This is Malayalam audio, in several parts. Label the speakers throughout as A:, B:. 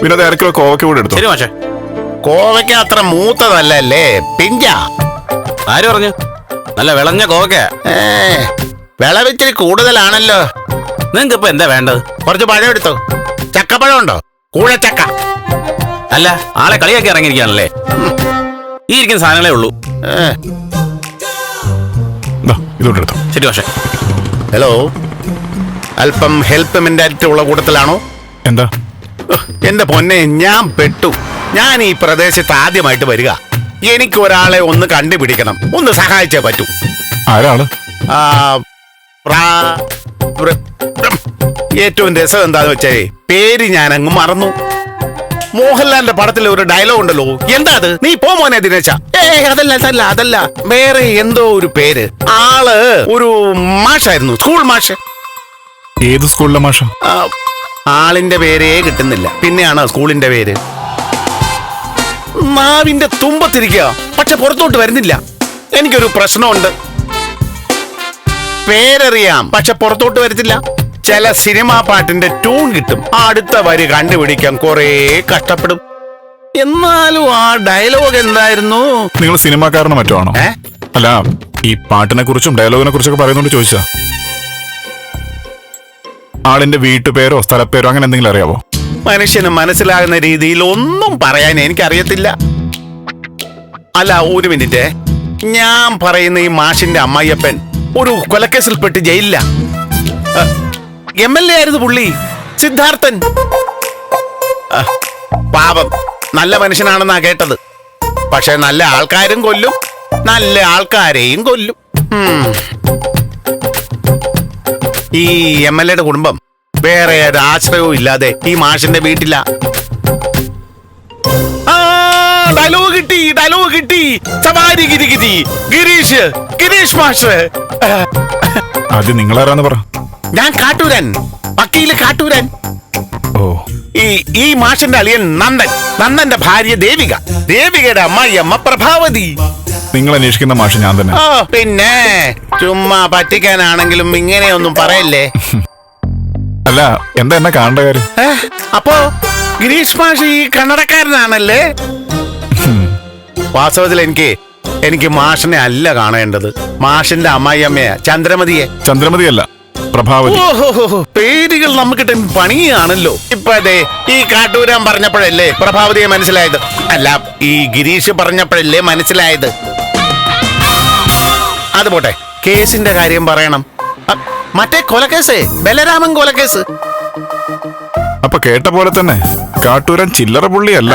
A: പിന്നെ അത് അരക്കിലോ കോവയ്ക്ക് കൂടെ എടുത്തു?
B: ശരി മാഷെ.
C: കോവയ്ക്ക് അത്ര മൂത്തതല്ലേ പിഞ്ച.
B: ആര് പറഞ്ഞു? നല്ല വിളഞ്ഞ കോവക്ക
C: ഏ വിളവിച്ചിരി കൂടുതലാണല്ലോ.
B: നിങ്ങൾക്ക് ഇപ്പൊ എന്താ വേണ്ടത്?
C: കുറച്ച് പഴം എടുത്തോ. ചക്കപ്പഴം ഉണ്ടോ? കൂടെ ചക്ക
B: അല്ല ആളെ കളിയാക്കി ഇറങ്ങിയിരിക്കുകയാണല്ലേ? ഈ ഇരിക്കുന്ന സാധനങ്ങളേ ഉള്ളൂ.
C: ഏ,
A: ദാ, ഇതുകൊണ്ട് എടുത്തോ.
B: ശരി പക്ഷേ
C: ഹലോ അല്പം ഹെൽപ്പ് മെന്റാലിറ്റി ഉള്ള കൂട്ടത്തിലാണോ?
A: എന്താ?
C: എന്റെ പൊന്നെ ഞാൻ പെട്ടു. ഞാൻ ഈ പ്രദേശത്ത് ആദ്യമായിട്ട് വരിക. എനിക്ക് ഒരാളെ ഒന്ന് കണ്ടുപിടിക്കണം. ഒന്ന് സഹായിച്ചേ പറ്റൂ. ആരാൾ. ഏറ്റവും രസം എന്താന്ന് വെച്ചേ പേര് ഞാൻ അങ്ങ് മറന്നു. മോഹൻലാലിന്റെ പടത്തിൽ ഒരു ഡയലോഗ് ഉണ്ടല്ലോ. എന്താ അത്? നീ പോ മോനെ ദിനേശ. ഏ അതല്ല അതല്ല അതല്ല. വേറെ എന്തോ ഒരു പേര്. ആൾ ഒരു മാഷായിരുന്നു സ്കൂൾ മാഷ്.
A: ഏത് സ്കൂളിലെ മാഷ?
C: ആളിന്റെ പേരേ കിട്ടുന്നില്ല. പിന്നെയാണ് സ്കൂളിന്റെ പേര്? നാവിന്റെ തുമ്പത്തിരിക്കുക പക്ഷെ പുറത്തോട്ട് വരുന്നില്ല. എനിക്കൊരു പ്രശ്നമുണ്ട്. പേരറിയാം പക്ഷെ പുറത്തോട്ട് വരത്തില്ല. ചില സിനിമാ പാട്ടിന്റെ ട്യൂൺ കിട്ടും. അടുത്ത വരി കണ്ടുപിടിക്കാൻ കുറേ കഷ്ടപ്പെടും. എന്നാലും ആ ഡയലോഗ് എന്തായിരുന്നു?
A: നിങ്ങൾ സിനിമാക്കാരനെ മറ്റോ ആണോ? അല്ല ഈ പാട്ടിനെ കുറിച്ചും ഡയലോഗിനെ കുറിച്ചൊക്കെ പറയുന്നോണ്ട് ചോദിച്ചാ ആളിന്റെ വീട്ടുപേരോ സ്ഥലപ്പേരോ അങ്ങനെ എന്തെങ്കിലും അറിയാവോ?
C: മനുഷ്യന് മനസ്സിലാകുന്ന രീതിയിൽ ഒന്നും പറയാൻ എനിക്കറിയത്തില്ല. അല്ല ഒരു മിനിറ്റ്. ഞാൻ പറയുന്ന ഈ മാഷിന്റെ അമ്മായിയപ്പൻ ഒരു കൊലക്കേസിൽപ്പെട്ട് ജയിലില്ല എം എൽ എ ആയിരുന്നു പുള്ളി. സിദ്ധാർത്ഥൻ. പാപം നല്ല മനുഷ്യനാണെന്നാ കേട്ടത്. പക്ഷെ നല്ല ആൾക്കാരും കൊല്ലും. നല്ല ആൾക്കാരെയും കൊല്ലും. ഈ എം എൽ എയുടെ കുടുംബം. വേറെ ഒരു ആശ്രയവും ഇല്ലാതെ ഈ മാഷിന്റെ വീട്ടില. ഡയലോഗ് കിട്ടി ഡയലോഗ് കിട്ടി. സവാരി ഗിരി ഗിരി. ഗിരീഷ് ഗിരീഷ് മാഷ്.
A: ആദ്യം നിങ്ങളാരാന്ന് പറ.
C: ഞാൻ കാട്ടൂരൻ വക്കീൽ കാട്ടൂരൻ.
A: ഓ.
C: ഈ ഈ മാഷിന്റെ അളിയൻ നന്ദൻ. നന്ദന്റെ ഭാര്യ ദേവിക. ദേവികയുടെ അമ്മായി അമ്മ പ്രഭാവതി.
A: നിങ്ങൾ അന്വേഷിക്കുന്ന മാഷ് ഞാൻ തന്നെ.
C: ഓ പിന്നെ ചുമ്മാ പറ്റിക്കാനാണെങ്കിലും ഇങ്ങനെയൊന്നും പറയല്ലേ?
A: അല്ല എന്താ എന്നെ കാണേണ്ട കാര്യം?
C: ഏ, അപ്പോ ഗിരീഷ് മാഷ് ഈ കന്നടക്കാരനാണല്ലേ വാസ്തവത്തിൽ എനിക്ക് എനിക്ക് മാഷിനെ അല്ല കാണേണ്ടത്. മാഷിന്റെ അമ്മായിയമ്മയെ ചന്ദ്രമതിയെ.
A: ചന്ദ്രമതി അല്ല പ്രഭാവതി.
C: ഓഹോ പേരുകൾ നമുക്ക് പണിയാണല്ലോ. ഇപ്പൊ അതെ ഈ കാട്ടൂരാൻ പറഞ്ഞപ്പോഴല്ലേ പ്രഭാവതിയെ മനസ്സിലായത്? അല്ല ഈ ഗിരീഷ് പറഞ്ഞപ്പോഴല്ലേ മനസ്സിലായത്? അത് പോട്ടെ. കേസിന്റെ കാര്യം പറയണം. മറ്റേ കൊലക്കേസ് ബലരാമൻ കൊലക്കേസ്.
A: അപ്പൊ കേട്ട പോലെ തന്നെ കാട്ടൂരൻ ചില്ലറ പുള്ളിയല്ല.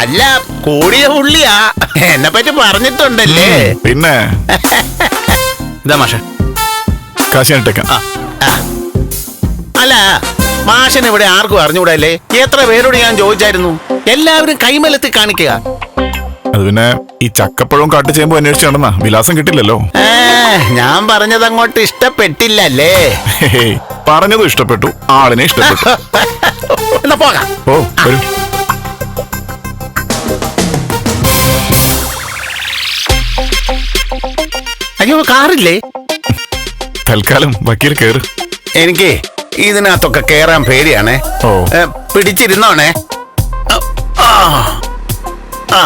C: അല്ല കൂടിയ പുള്ളിയാ. എന്നെ പറ്റി പറഞ്ഞിട്ടുണ്ടല്ലേ.
A: പിന്നെ?
B: ഇതാ മാഷ.
C: ആ. അല്ല മാഷൻ ഇവിടെ ആർക്കും അറിഞ്ഞൂടല്ലേ? എത്ര പേരോട് ഞാൻ ചോദിച്ചായിരുന്നു? എല്ലാവരും കൈമലത്തി കാണിക്കുക.
A: അത് പിന്നെ ഈ ചക്കപ്പഴവും കാട്ട് ചെയ്യുമ്പോ അന്വേഷിച്ച് നടന്ന. വിലാസം കിട്ടില്ലല്ലോ.
C: ഞാൻ പറഞ്ഞത് അങ്ങോട്ട് ഇഷ്ടപ്പെട്ടില്ലല്ലേ
A: പറഞ്ഞതും ഇഷ്ടപ്പെട്ടു. ആളിനെ ഇഷ്ടപ്പെട്ടു.
C: എന്നാ പോകാം.
A: ഓ വരൂ.
C: അയ്യോ കാറില്ലേ?
A: തൽക്കാലം വക്കീൽ കയറ്
C: എനിക്ക് ഇതിനകത്തൊക്കെ കേറാൻ പേടിയാണേ.
A: ഓ.
C: പിടിച്ചിരുന്നോണേ. ആ ആ.